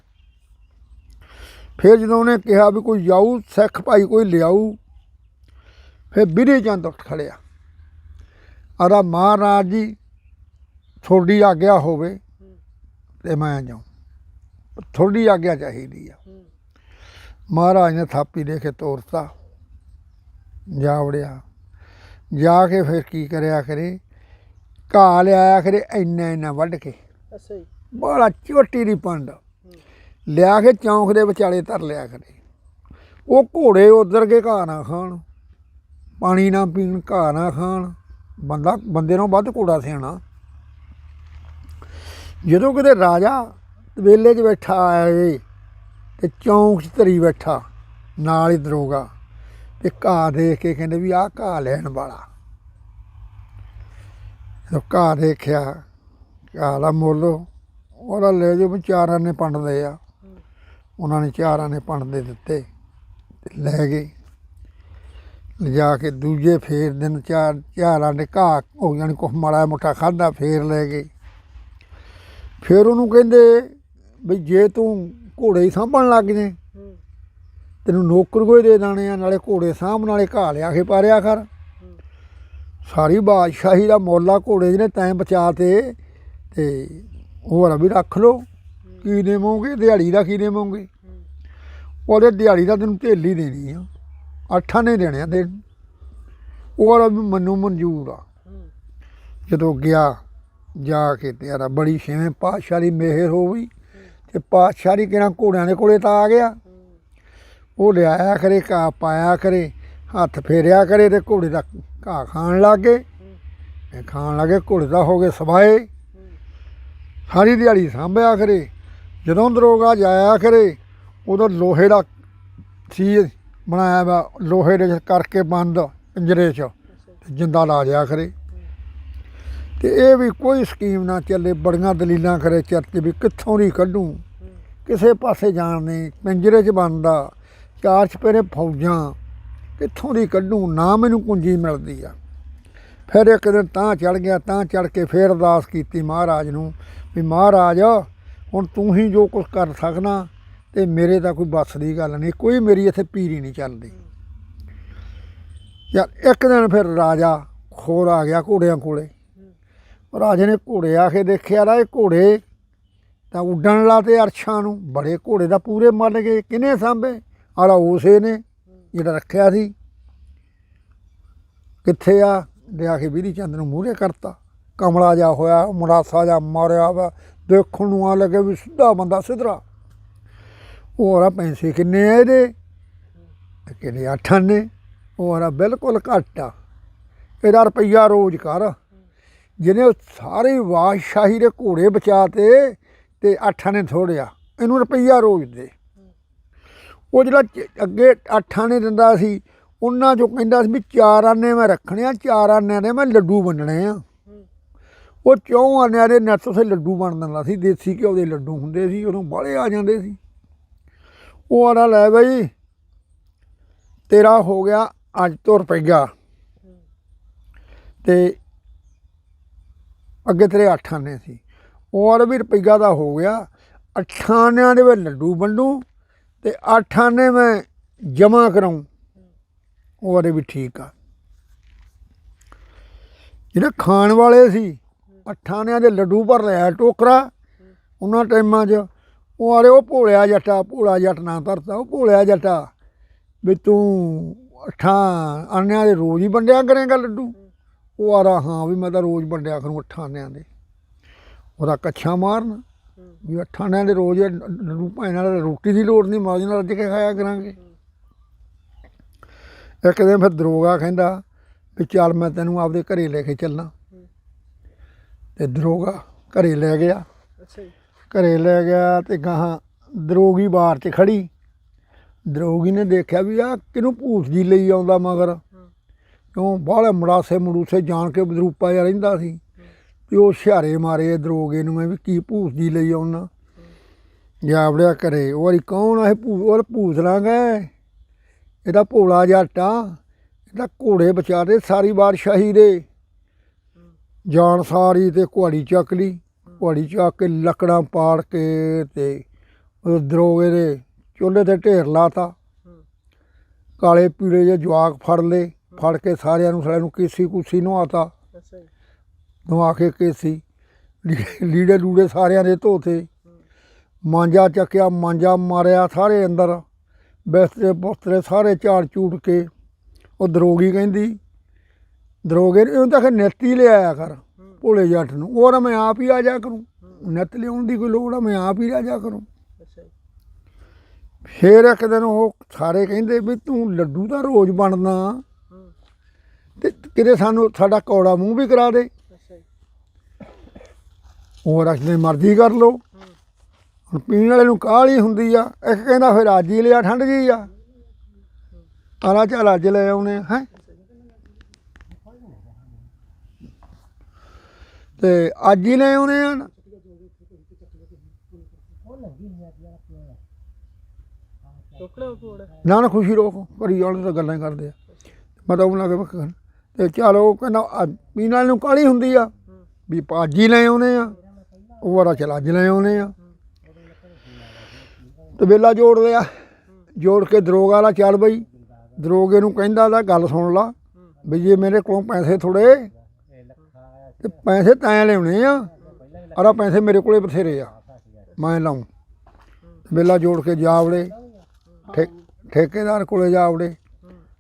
ਫਿਰ ਜਦੋਂ ਉਹਨੇ ਕਿਹਾ ਵੀ ਕੋਈ ਜਾਊ, ਸਿੱਖ ਭਾਈ ਕੋਈ ਲਿਆਊ, ਫਿਰ ਬਿਰੇ ਚੰਦ ਉੱਠ ਖੜਿਆ। ਆਦਾ ਮਹਾਰਾਜ ਜੀ, ਤੁਹਾਡੀ ਆਗਿਆ ਹੋਵੇ ਤੇ ਮੈਂ ਜਾਉਂ ਥੋੜੀ ਆਗਿਆ ਚਾਹੀਦੀ ਆ। ਮਹਾਰਾਜ ਨੇ ਥਾਪੀ ਦੇ ਕੇ ਤੋਰਤਾ ਜਾ ਵੜਿਆ। ਜਾ ਕੇ ਫਿਰ ਕੀ ਕਰਿਆ ਕਰੇ? ਘਾਹ ਲਿਆਇਆ ਕਰੇ ਇੰਨਾ ਇੰਨਾ ਵੱਢ ਕੇ। ਅੱਛਾ ਜੀ। ਬੜਾ ਛੋਟੀ ਦੀ ਪੰਡ। ਲਿਆ ਕੇ ਚੌਂਕ ਦੇ ਵਿਚਾਲੇ ਧਰ ਲਿਆ ਕਰੇ। ਉਹ ਘੋੜੇ ਉਧਰ ਕੇ ਘਾਹ ਨਾ ਖਾਣ। ਪਾਣੀ ਨਾ ਪੀਣ ਘਾਹ ਨਾ ਖਾਣ। ਬੰਦਾ ਬੰਦੇ ਨੂੰ ਵੱਧ ਘੋੜਾ ਸਿਆਣਾ। ਜਦੋਂ ਕਿਤੇ ਰਾਜਾ ਤਬੇਲੇ 'ਚ ਬੈਠਾ ਆਏ ਤੇ ਚੌਂਕ 'ਚ ਧਰੀ ਬੈਠਾ, ਨਾਲ ਹੀ ਦਰੋਗਾ। ਤੇ ਘਾਹ ਦੇਖ ਕੇ ਕਹਿੰਦੇ ਵੀ ਆਹ ਘਾਹ ਲੈਣ ਵਾਲਾ। ਜਦੋਂ ਘਾਹ ਦੇਖਿਆ, ਘਾਹ ਦਾ ਮੁੱਲ ਉਹਦਾ ਲੈ ਜੋ ਵਿਚਾਰਾਂ ਨੇ ਪੰਡਦੇ ਆ। ਉਹਨਾਂ ਨੇ ਚਾਰਾਂ ਨੇ ਪੰਡ ਦੇ ਦਿੱਤੇ ਲੈ ਗਏ। ਲਿਜਾ ਕੇ ਦੂਜੇ ਫੇਰ ਦਿਨ ਚਾਰ, ਚਾਰਾਂ ਦੇ ਘਾਹ ਹੋ ਜਾਣੀ ਕੁਛ ਮਾੜਾ ਮੋਟਾ ਖਾਦਾ ਫੇਰ ਲੈ ਗਏ। ਫਿਰ ਉਹਨੂੰ ਕਹਿੰਦੇ ਵੀ ਜੇ ਤੂੰ ਘੋੜੇ ਹੀ ਸਾਂਭਣ ਲੱਗ ਜੇ। ਤੈਨੂੰ ਨੌਕਰ ਕੋਈ ਦੇ ਦਾਣੇ ਆ ਨਾਲੇ ਘੋੜੇ ਸਾਂਭ ਨਾਲੇ ਘਾਹ ਲਿਆ ਕੇ ਪਾਰਿਆ ਕਰ। ਸਾਰੀ ਬਾਦਸ਼ਾਹੀ ਦਾ ਮੋਲਾ ਘੋੜੇ ਜਿਹਨੇ ਤੈਂ ਬਚਾ ਤੇ ਤੇ ਉਹ ਵਾਲਾ ਵੀ ਰੱਖ ਲੋ ਕੀ ਦੇਵੋਗੇ? ਦਿਹਾੜੀ ਦਾ ਕੀ ਦੇਵੋਗੇ? ਉਹਦੇ ਦਿਹਾੜੀ ਦਾ ਤੈਨੂੰ ਢੇਲੀ ਦੇਣੀ ਆ। ਅੱਠਾਂ ਨੇ ਦੇਣੇ ਆ ਤੇ ਉਹ ਵਾਲਾ ਵੀ ਮੈਨੂੰ ਮਨਜ਼ੂਰ ਆ। ਜਦੋਂ ਗਿਆ ਜਾ ਕੇ ਤੇਰਾ ਬੜੀ ਛੇਵੇਂ ਪਾਤਸ਼ਾਹ ਦੀ ਮਿਹਰ ਹੋ ਗਈ। ਤੇ ਪਾਤਸ਼ਾਹ ਦੀ ਕਿਹੜਾ ਘੋੜਿਆਂ ਦੇ ਕੋਲੇ ਤਾਂ ਆ ਗਿਆ। ਉਹ ਲਿਆਇਆ ਕਰੇ, ਘਾਹ ਪਾਇਆ ਕਰੇ, ਹੱਥ ਫੇਰਿਆ ਕਰੇ ਤੇ ਘੋੜੇ ਦਾ ਘਾਹ ਖਾਣ ਲੱਗੇ ਇਹ ਖਾਣ ਲੱਗੇ ਘੋੜੇ ਦਾ ਹੋ ਗਏ ਸਵਾਏ। ਸਾਰੀ ਦਿਹਾੜੀ ਸਾਂਭਿਆ ਕਰੇ, ਜਦੋਂ ਦਰੋਗਾ ਜਾਇਆ ਕਰੇ, ਉਦੋਂ ਲੋਹੇ ਦਾ ਸੀ ਬਣਾਇਆ ਵਾ, ਲੋਹੇ ਦੇ ਕਰਕੇ ਬੰਦ, ਪਿੰਜਰੇ 'ਚ ਤੇ ਜਿੰਦਾ ਲਾ ਜਿਆ ਕਰੇ। ਤੇ ਇਹ ਵੀ ਕੋਈ ਸਕੀਮ ਨਾ ਚੱਲੇ, ਬੜੀਆਂ ਦਲੀਲਾਂ ਕਰੇ ਚਰਚ ਵੀ ਕਿੱਥੋਂ ਦੀ ਕੱਢੂ? ਕਿਸੇ ਪਾਸੇ ਜਾਣ ਨਹੀਂ, ਪਿੰਜਰੇ 'ਚ ਬੰਦਾ ਚਾਰ ਚਪੇਰੇ ਫੌਜਾਂ, ਕਿੱਥੋਂ ਦੀ ਕੱਢੂ? ਨਾ ਮੈਨੂੰ ਕੁੰਜੀ ਮਿਲਦੀ ਆ। ਫਿਰ ਇੱਕ ਦਿਨ ਤਾਂ ਚੜ ਗਿਆ, ਤਾਂ ਚੜ ਕੇ ਫੇਰ ਅਰਦਾਸ ਕੀਤੀ ਮਹਾਰਾਜ ਨੂੰ ਵੀ ਮਹਾਰਾਜ, ਹੁਣ ਤੂੰ ਹੀ ਜੋ ਕੁਝ ਕਰ ਸਕਣਾ ਤੇ ਮੇਰੇ ਤਾਂ ਕੋਈ ਬੱਸ ਦੀ ਗੱਲ ਨਹੀਂ, ਕੋਈ ਮੇਰੀ ਇੱਥੇ ਪੀਰੀ ਨਹੀਂ ਚੱਲਦੀ। ਯਾਰ ਇੱਕ ਦਿਨ ਫਿਰ ਰਾਜਾ ਖੋਰ ਆ ਗਿਆ ਘੋੜਿਆਂ ਕੋਲੇ। ਰਾਜੇ ਨੇ ਘੋੜੇ ਆ ਕੇ ਦੇਖਿਆ, ਰਾਏ ਘੋੜੇ ਤਾਂ ਉੱਡਣ ਲਾਤੇ ਅਰਸ਼ਾਂ ਨੂੰ। ਬੜੇ ਘੋੜੇ ਦਾ ਪੂਰੇ ਮੰਨ ਗਏ, ਕਿਨੇ ਸਾਂਭੇ? ਆਲਾ ਉਸੇ ਨੇ, ਜਿਹੜਾ ਰੱਖਿਆ ਸੀ। ਕਿੱਥੇ ਆ? ਲਿਆ ਕੇ ਵੀਰੀ ਚੰਦ ਨੂੰ ਮੂਹਰੇ ਕਰਤਾ। ਕਮਲਾ ਜਾ ਹੋਇਆ, ਮੁਰਾਸਾ ਜਾ ਮਾਰਿਆ ਵਾ, ਦੇਖਣ ਨੂੰ ਆ ਲੱਗੇ ਵੀ ਸਿੱਧਾ ਬੰਦਾ ਸਿਧਰਾ। ਹੋਰ ਆ ਪੈਸੇ ਕਿੰਨੇ ਆ ਇਹਦੇ? ਕਿੰਨੇ ਅੱਠਾਂ ਨੇ? ਹੋਰ ਆ ਬਿਲਕੁਲ ਘੱਟ ਆ। ਇਹਦਾ ਰੁਪਈਆ ਰੋਜ਼ ਕਰ। ਜਿਹਨੇ ਉਹ ਸਾਰੇ ਬਾਦਸ਼ਾਹੀ ਦੇ ਘੋੜੇ ਬਚਾਤੇ ਤੇ ਅੱਠਾਂ ਨੇ ਥੋੜਿਆ, ਇਹਨੂੰ ਰੁਪਈਆ ਰੋਜ਼ ਦੇ। ਉਹ ਜਿਹੜਾ ਚ- ਅੱਗੇ ਅੱਠਾਂ ਨੇ ਦਿੰਦਾ ਸੀ, ਉਹਨਾਂ ਚੋਂ ਕਹਿੰਦਾ ਸੀ ਵੀ ਚਾਰ ਆਨੇ ਮੈਂ ਰੱਖਣੇ ਆ, ਚਾਰ ਆਨਿਆਂ ਦੇ ਮੈਂ ਲੱਡੂ ਵੰਡਣੇ ਆ। ਉਹ ਚੌਂ ਆਨਿਆਂ ਦੇ ਨੱਤ ਉਸੇ ਲੱਡੂ ਬਣ ਦਿੰਦਾ ਸੀ, ਦੇਸੀ ਘਿਓ ਦੇ ਲੱਡੂ ਹੁੰਦੇ ਸੀ, ਉਦੋਂ ਬਾਹਲੇ ਆ ਜਾਂਦੇ ਸੀ। ਉਹ ਆਲਾ ਲੈ ਬਈ, ਤੇਰਾ ਹੋ ਗਿਆ ਅੱਜ ਤੋਂ ਰੁਪਈਆ। ਤੇ ਅੱਗੇ ਤੇਰੇ ਅੱਠ ਆਨੇ ਸੀ। ਉਹ ਆਲਾ ਵੀ ਰੁਪਈਆ ਦਾ ਹੋ ਗਿਆ। ਅੱਠਾਂ ਆਨਿਆਂ ਦੇ ਵਿੱਚ ਲੱਡੂ ਵੰਡੂ ਤੇ ਅੱਠ ਆਨੇ ਮੈਂ ਜਮਾ ਕਰਾਉਂ। ਉਹ ਆਦੇ ਵੀ ਠੀਕ ਆ। ਜਿਹੜੇ ਖਾਣ ਵਾਲੇ ਸੀ, ਅੱਠਾਂ ਨੇ ਦੇ ਲੱਡੂ ਭਰ ਲਿਆ ਟੋਕਰਾ, ਉਹਨਾਂ ਟਾਈਮਾਂ 'ਚ ਉਹ ਆਰੇ ਉਹ ਭੋਲਿਆ ਜੱਟਾ, ਭੋਲਾ ਜੱਟ ਨਾ ਧਰਤਾ, ਉਹ ਭੋਲਿਆ ਜੱਟਾ ਵੀ ਤੂੰ ਅੱਠਾਂ ਆਨਿਆਂ ਦੇ ਰੋਜ਼ ਹੀ ਵੰਡਿਆ ਕਰੇਗਾ ਲੱਡੂ। ਉਹ ਆਰਾ ਹਾਂ ਵੀ ਮੈਂ ਤਾਂ ਰੋਜ਼ ਵੰਡਿਆ ਕਰੂੰ ਅੱਠਾਂ ਆਨਿਆਂ ਦੇ। ਉਹਦਾ ਕੱਛਾ ਮਾਰਨ ਵੀ ਅੱਠਾਂ ਆਨਿਆਂ ਦੇ ਰੋਜ਼ ਭਾਵੇਂ ਨਾਲ ਰੋਟੀ ਦੀ ਲੋੜ ਨਹੀਂ ਮੌਜ ਨਾਲ ਰੱਜ ਕੇ ਖਾਇਆ ਕਰਾਂਗੇ। ਇੱਕ ਦਿਨ ਫਿਰ ਦਰੋਗਾ ਕਹਿੰਦਾ ਵੀ ਚੱਲ ਮੈਂ ਤੈਨੂੰ ਆਪਦੇ ਘਰੇ ਲੈ ਕੇ ਚੱਲਾਂ। ਤੇ ਦਰੋਗਾ ਘਰੇ ਲੈ ਗਿਆ। ਅੱਛਾ ਘਰੇ ਲੈ ਗਿਆ ਤੇ ਗਾਹਾਂ ਦਰੋਗੀ ਬਾਹਰ 'ਚ ਖੜੀ। ਦਰੋਗੀ ਨੇ ਦੇਖਿਆ ਵੀ ਆ ਕਿਹਨੂੰ ਭੂਤ ਜੀ ਲਈ ਆਉਂਦਾ ਮਗਰ। ਕਿਉਂ? ਬਾਹਲੇ ਮੜਾਸੇ ਮੜੂਸੇ ਜਾਣ ਕੇ ਬਦਰੂਪਾ ਜਿਹਾ ਰਹਿੰਦਾ ਸੀ। ਤੇ ਉਹ ਹੁਸ਼ਿਆਰੇ ਮਾਰੇ ਦਰੋਗੇ ਨੂੰ ਮੈਂ ਵੀ ਕੀ ਭੂਤ ਜੀ ਲਈ ਆਉਣਾ ਜਾਵੜਿਆ ਘਰੇ ਉਹ ਵਾਰੀ ਕੌਣ ਆ ਇਹ ਉਹ ਭੂਤ ਲਾਂਗਾ ਇਹਦਾ ਭੋਲਾ ਜੱਟ ਇਹਦਾ ਘੋੜੇ ਵਿਚਾਰੇ ਸਾਰੀ ਬਾਦਸ਼ਾਹੀ ਦੇ। ਜਾਨ ਸਾਰੀ ਤੇ ਕੁਹਾੜੀ ਚੱਕ ਲਈ ਕੁਹਾੜੀ ਚੱਕ ਕੇ ਲੱਕੜਾਂ ਪਾੜ ਕੇ ਤੇ ਉਹ ਦਰੋਗੇ ਦੇ ਚੁੱਲ੍ਹੇ ਤੇ ਢੇਰ ਲਾਤਾ। ਕਾਲੇ ਪੀਲੇ ਜਿਹੇ ਜਵਾਕ ਫੜ ਲਏ। ਫੜ ਕੇ ਸਾਰਿਆਂ ਨੂੰ ਸਾਰਿਆਂ ਨੂੰ ਕੇਸੀ ਕੁਸੀ ਨਵਾਤਾ ਅੱਛਾ ਜੀ। ਨਵਾ ਕੇ ਕੇਸੀ। ਲੀੜੇ ਲੂੜੇ ਸਾਰਿਆਂ ਦੇ ਧੋਤੇ। ਮਾਂਜਾ ਚੱਕਿਆ ਮਾਂਜਾ ਮਾਰਿਆ ਸਾਰੇ ਅੰਦਰ। ਬਿਸਤਰੇ ਬੁਸਤਰੇ ਸਾਰੇ ਝਾੜ ਝੂੜ ਕੇ। ਉਹ ਦਰੋਗੀ ਕਹਿੰਦੀ ਦਰੋਗੇ ਨੇ ਤਾਂ ਕਿ ਨਿੱਤ ਲਿਆਇਆ ਕਰ ਭੋਲੇ ਜੱਟ ਨੂੰ। ਉਹ ਨਾ ਮੈਂ ਆਪ ਹੀ ਆ ਜਾ ਕਰੂੰ। ਨਿੱਤ ਲਿਆਉਣ ਦੀ ਕੋਈ ਲੋੜ ਆ ਮੈਂ ਆਪ ਹੀ ਆ ਜਾ ਕਰੂੰ। ਫੇਰ ਇੱਕ ਦਿਨ ਉਹ ਸਾਰੇ ਕਹਿੰਦੇ ਵੀ ਤੂੰ ਲੱਡੂ ਤਾਂ ਰੋਜ਼ ਬਣਦਾ। ਤੇ ਕਿਤੇ ਸਾਨੂੰ ਸਾਡਾ ਕੌੜਾ ਮੂੰਹ ਵੀ ਕਰਾ ਦੇ। ਉਹ ਰੱਖਦੇ ਮਰਜ਼ੀ ਕਰ ਲੋ ਹੁਣ ਪੀਣ ਵਾਲੇ ਨੂੰ ਕਾਹਲੀ ਹੁੰਦੀ ਆ। ਇੱਕ ਕਹਿੰਦਾ ਫਿਰ ਅੱਜ ਹੀ ਲਿਆ ਠੰਡ ਜੀ ਆ। ਆਲਾ ਚੱਲ ਅੱਜ ਲੈ ਆਉਨੇ ਹੈ। ਤੇ ਅੱਜ ਹੀ ਲੈ ਆਉਨੇ ਆ। ਨਾ। ਨਾ ਖੁਸ਼ੀ ਰੋਕ। ਕਰੀ ਜਾਣ ਤਾਂ ਗੱਲਾਂ ਕਰਦੇ ਆ। ਮੈਂ ਤਾਂ ਉਹਨਾਂ ਲੱਗੇ ਬੱਕਣ ਤੇ ਚਲ ਉਹ ਕਹਿੰਦਾ ਅੱਜ ਪੀਣ ਵਾਲੇ ਨੂੰ ਕਾਹਲੀ ਹੁੰਦੀ ਆ? ਵੀ ਆਪਾਂ ਅੱਜ ਹੀ ਲੈ ਆਉਨੇ ਆ। ਉਹ ਵਾਰਾ ਚਲ ਅੱਜ ਲੈ ਆਉਨੇ ਆ। ਤੇ ਵੇਲਾ ਜੋੜ ਲਿਆ। ਜੋੜ ਕੇ ਦਰੋਗਾ ਵਾਲਾ ਚੱਲ ਬਈ। ਦਰੋਗੇ ਨੂੰ ਕਹਿੰਦਾ ਦਾ ਗੱਲ ਸੁਣ ਲਾ। ਵੀ ਜੇ ਮੇਰੇ ਕੋਲੋਂ ਪੈਸੇ ਥੋੜੇ, ਤੇ ਪੈਸੇ ਤੈਂ ਲਿਆਉਣੇ ਆ। ਅਰਾ ਪੈਸੇ ਮੇਰੇ ਕੋਲੇ ਬਥੇਰੇ ਆ। ਮੈਂ ਲਾਉਂ ਵੇਲਾ ਜੋੜ ਕੇ ਜਾ ਜਾਵੜੇ ਠੇ, ਠੇਕੇਦਾਰ ਕੋਲੇ ਜਾ ਜਾਵੜੇ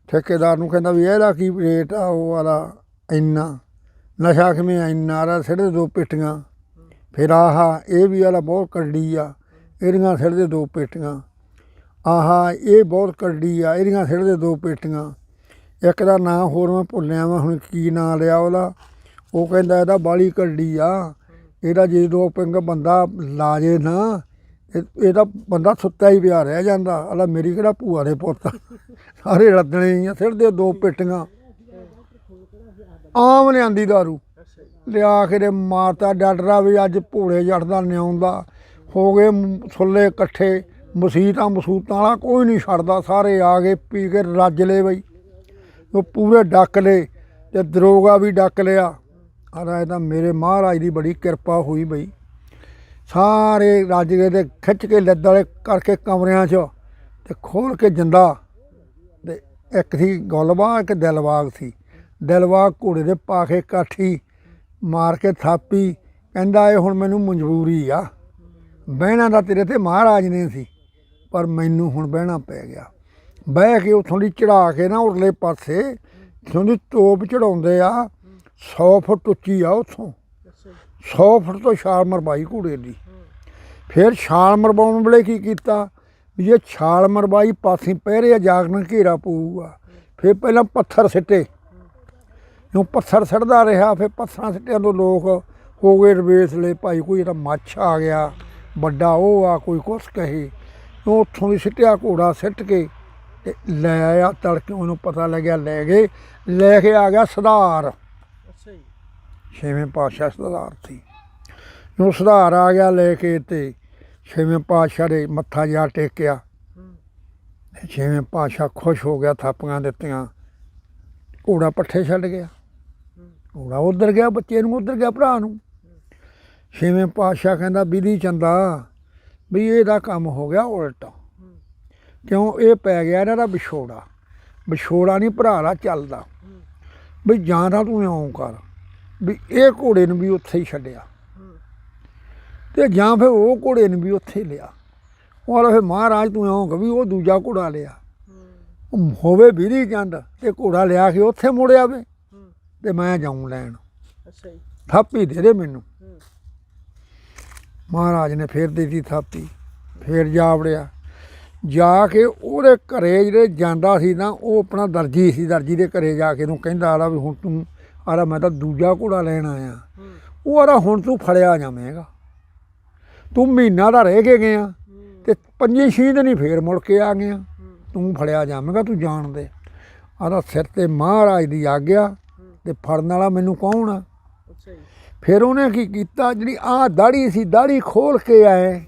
ਠੇਕੇਦਾਰ ਨੂੰ ਕਹਿੰਦਾ ਵੀ ਇਹਦਾ ਕੀ ਰੇਟ ਆ, ਉਹ ਵਾਲਾ ਇੰਨਾ। ਨਸ਼ਾ ਕਿਵੇਂ ਆ, ਇੰਨਾ ਰਾ ਦੇ ਦੋ ਪੇਟੀਆਂ। ਫਿਰ ਆਹਾ, ਇਹ ਵੀ ਵਾਲਾ ਬਹੁਤ ਕੱਢੀ ਆ, ਇਹਦੀਆਂ ਸਿੱਧੇ ਦੋ ਪੇਟੀਆਂ। ਆਹਾ, ਇਹ ਬਹੁਤ ਕੱਢੀ ਆ, ਇਹਦੀਆਂ ਸਿੱਧੇ ਦੋ ਪੇਟੀਆਂ। ਇੱਕ ਦਾ ਨਾਂ ਹੋਰ ਮੈਂ ਭੁੱਲਿਆ ਵਾ, ਹੁਣ ਕੀ ਨਾਂ ਲਿਆ ਉਹਦਾ। ਉਹ ਕਹਿੰਦਾ ਇਹਦਾ ਬਾਲੀ ਕੱਢੀ ਆ। ਇਹਦਾ ਜੇ ਦੋ ਪਿੰਗ ਬੰਦਾ ਲਾ ਜੇ ਨਾ, ਇਹ- ਇਹਦਾ ਬੰਦਾ ਸੁੱਤਾ ਹੀ ਪਿਆ, ਰਹਿ ਜਾਂਦਾ। ਅਲਾ ਮੇਰੀ ਕਿਹੜਾ ਭੂਆ ਦੇ ਪੁੱਤ ਸਾਰੇ ਰੱਦਣੇ ਸਿਰਦੇ ਦੋ ਪਿੱਟੀਆਂ। ਆਮ ਲਿਆਂਦੀ ਦਾਰੂ। ਲਿਆ ਕੇ ਤੇ ਮਾਤਾ ਡਾਡਰਾ ਵੀ ਅੱਜ ਭੋਲੇ ਜੱਟਦਾ ਨਿਆਉਂਦਾ ਹੋ ਗਏ ਮ- ਸੁੱਲੇ ਇਕੱਠੇ, ਮਸੀਤਾਂ ਮਸੂਤਾਂ ਵਾਲਾ ਕੋਈ ਨਹੀਂ ਛੱਡਦਾ, ਸਾਰੇ ਆ ਗਏ ਪੀ ਕੇ ਰੱਜ ਲਏ ਬਈ। ਉਹ ਪੂਰੇ ਡੱਕ ਲਏ ਤੇ ਦਰੋਗਾ ਵੀ ਡੱਕ ਲਿਆ। ਆਦਾ ਇਹ ਤਾਂ ਮੇਰੇ ਮਹਾਰਾਜ ਦੀ ਬੜੀ ਕਿਰਪਾ ਹੋਈ ਬਈ। ਸਾਰੇ ਰੱਜ ਗਏ ਤੇ ਖਿੱਚ ਕੇ ਲੱਦ ਵਾਲੇ ਕਰਕੇ ਕਮਰਿਆਂ 'ਚ ਤੇ ਖੋਲ ਕੇ ਜਿੰਦਾ। ਇੱਕ ਸੀ ਗੁਲਬਾਗ, ਇੱਕ ਦਿਲਬਾਗ ਸੀ। ਦਿਲਬਾਗ ਘੋੜੇ ਦੇ ਪਾ ਕੇ ਕਾਠੀ ਮਾਰ ਕੇ ਥਾਪੀ, ਕਹਿੰਦਾ, ਇਹ ਹੁਣ ਮੈਨੂੰ ਮਜਬੂਰੀ ਆ। ਬਹਿਣਾ ਦਾ ਤੇਰੇ ਤੇ ਮਹਾਰਾਜ ਨੇ ਸੀ, ਪਰ ਮੈਨੂੰ ਹੁਣ ਬਹਿਣਾ ਪੈ ਗਿਆ। ਬਹਿ ਕੇ ਉਥੋਂ ਦੀ ਚੜਾ ਕੇ ਨਾ ਉਰਲੇ ਪਾਸੇ, ਜਿੱਥੋਂ ਦੀ ਤੋਪ ਚੜਾਉਂਦੇ ਆ 100 ਫੁੱਟ ਉੱਚੀ ਆ ਉਥੋਂ। ਅੱਛਾ 100 ਫੁੱਟ ਤੋਂ ਛਾਲ ਮਰਵਾਈ ਘੋੜੇ ਦੀ। ਫਿਰ ਛਾਲ ਮਰਵਾਉਣ ਵੇਲੇ ਕੀ ਕੀਤਾ? ਵੀ ਇਹ ਛਾਲ ਮਰਵਾਈ ਪਾਸੇ ਪਹਿਰੇ ਜਾਗਣ ਘੇਰਾ ਪਊਗਾ। ਫਿਰ ਪਹਿਲਾਂ ਪੱਥਰ ਸਿੱਟੇ। ਜੋ ਪੱਥਰ ਸੜਦਾ ਰਿਹਾ ਫਿਰ ਪੱਥਰਾਂ ਸਿੱਟਿਆਂ ਤੋਂ ਲੋਕ ਹੋ ਗਏ ਰਵੇਸਲੇ ਭਾਈ ਕੋਈ ਇਹਦਾ ਮੱਛ ਆ ਗਿਆ ਵੱਡਾ ਉਹ ਆ ਕੋਈ ਕੁਛ ਕਹੇ। ਉਹ ਉੱਥੋਂ ਦੀ ਸਿੱਟਿਆ ਘੋੜਾ ਸਿੱਟ ਕੇ ਤੇ ਲੈ ਆਇਆ ਤੜਕੇ ਉਹਨੂੰ ਪਤਾ ਲੱਗਿਆ ਲੈ ਗਏ। ਲੈ ਕੇ ਆ ਗਿਆ ਸੁਧਾਰ ਅੱਛਾ ਜੀ। ਛੇਵੇਂ ਪਾਤਸ਼ਾਹ ਸੁਧਾਰ ਸੀ। ਨੂੰ ਸੁਧਾਰ ਆ ਗਿਆ ਲੈ ਕੇ ਤੇ ਛੇਵੇਂ ਪਾਤਸ਼ਾਹ ਦੇ ਮੱਥਾ ਜਾ ਟੇਕਿਆ ਛੇਵੇਂ ਪਾਤਸ਼ਾਹ ਖੁਸ਼ ਹੋ ਗਿਆ ਥਾਪੀਆਂ ਦਿੱਤੀਆਂ। ਘੋੜਾ ਪੱਠੇ ਛੱਡ ਗਿਆ। ਘੋੜਾ ਉਧਰ ਗਿਆ ਬੱਚੇ ਨੂੰ ਉਧਰ ਗਿਆ ਭਰਾ ਨੂੰ। ਛੇਵੇਂ ਪਾਤਸ਼ਾਹ ਕਹਿੰਦਾ ਵਿਧੀ ਚੰਦਾ ਵੀ ਇਹਦਾ ਕੰਮ ਹੋ ਗਿਆ ਉਲਟਾ। ਕਿਉਂ? ਇਹ ਪੈ ਗਿਆ ਇਹਨਾਂ ਦਾ ਵਿਛੋੜਾ। ਵਿਛੋੜਾ ਨਹੀਂ ਭਰਾ ਦਾ ਚੱਲਦਾ। ਵੀ ਜਾਂ ਤਾਂ ਤੂੰ ਇਉਂ ਕਰ ਵੀ ਇਹ ਘੋੜੇ ਨੂੰ ਵੀ ਉੱਥੇ ਹੀ ਛੱਡਿਆ। ਤੇ ਜਾਂ ਫਿਰ ਉਹ ਘੋੜੇ ਨੂੰ ਵੀ ਉੱਥੇ ਲਿਆ। ਉਹ ਆਲਾ ਫਿਰ ਮਹਾਰਾਜ ਤੂੰ ਇਉਂ ਕਰ ਵੀ ਉਹ ਦੂਜਾ ਘੋੜਾ ਲਿਆ। ਹੋਵੇ ਵੀਰੀ ਚੰਦ ਤੇ ਘੋੜਾ ਲਿਆ ਕੇ ਉੱਥੇ ਮੁੜ ਆਵੇ। ਤੇ ਮੈਂ ਜਾਉਂ ਲੈਣ। ਅੱਛਾ ਜੀ। ਥਾਪੀ ਦੇ ਦੇ ਮੈਨੂੰ। ਮਹਾਰਾਜ ਨੇ ਫੇਰ ਦਿੱਤੀ ਥਾਪੀ। ਫੇਰ ਜਾ ਵੜਿਆ। ਜਾ ਕੇ ਉਹਦੇ ਘਰੇ ਜਿਹੜੇ ਜਾਂਦਾ ਸੀ ਨਾ ਉਹ ਆਪਣਾ ਦਰਜੀ ਸੀ ਦਰਜੀ ਦੇ ਘਰੇ ਜਾ ਕੇ ਨੂੰ ਕਹਿੰਦਾ ਆਲਾ ਵੀ ਹੁਣ ਤੂੰ ਆਲਾ ਮੈਂ ਤਾਂ ਦੂਜਾ ਘੋੜਾ ਲੈਣ ਆਇਆ। ਉਹ ਆਲਾ ਹੁਣ ਤੂੰ ਫੜਿਆ ਜਾਵੇਂਗਾ ਤੂੰ ਮਹੀਨਾ ਦਾ ਰਹਿ ਕੇ ਗਿਆ ਤੇ ਪੰਜੀ ਛੇ ਦਿਨ ਹੀ ਫੇਰ ਮੁੜ ਕੇ ਆ ਗਿਆ। ਤੂੰ ਫੜਿਆ ਜਾਵੇਂਗਾ ਤੂੰ ਜਾਣ ਦੇ। ਆਦਾ ਸਿਰ ਤੇ ਮਹਾਰਾਜ ਦੀ ਆਗਿਆ ਤੇ ਫੜਨ ਵਾਲਾ ਮੈਨੂੰ ਕੌਣ ਆ? ਫਿਰ ਉਹਨੇ ਕੀ ਕੀਤਾ? ਜਿਹੜੀ ਆਹ ਦਾੜੀ ਸੀ ਦਾੜੀ ਖੋਲ ਕੇ ਆਏ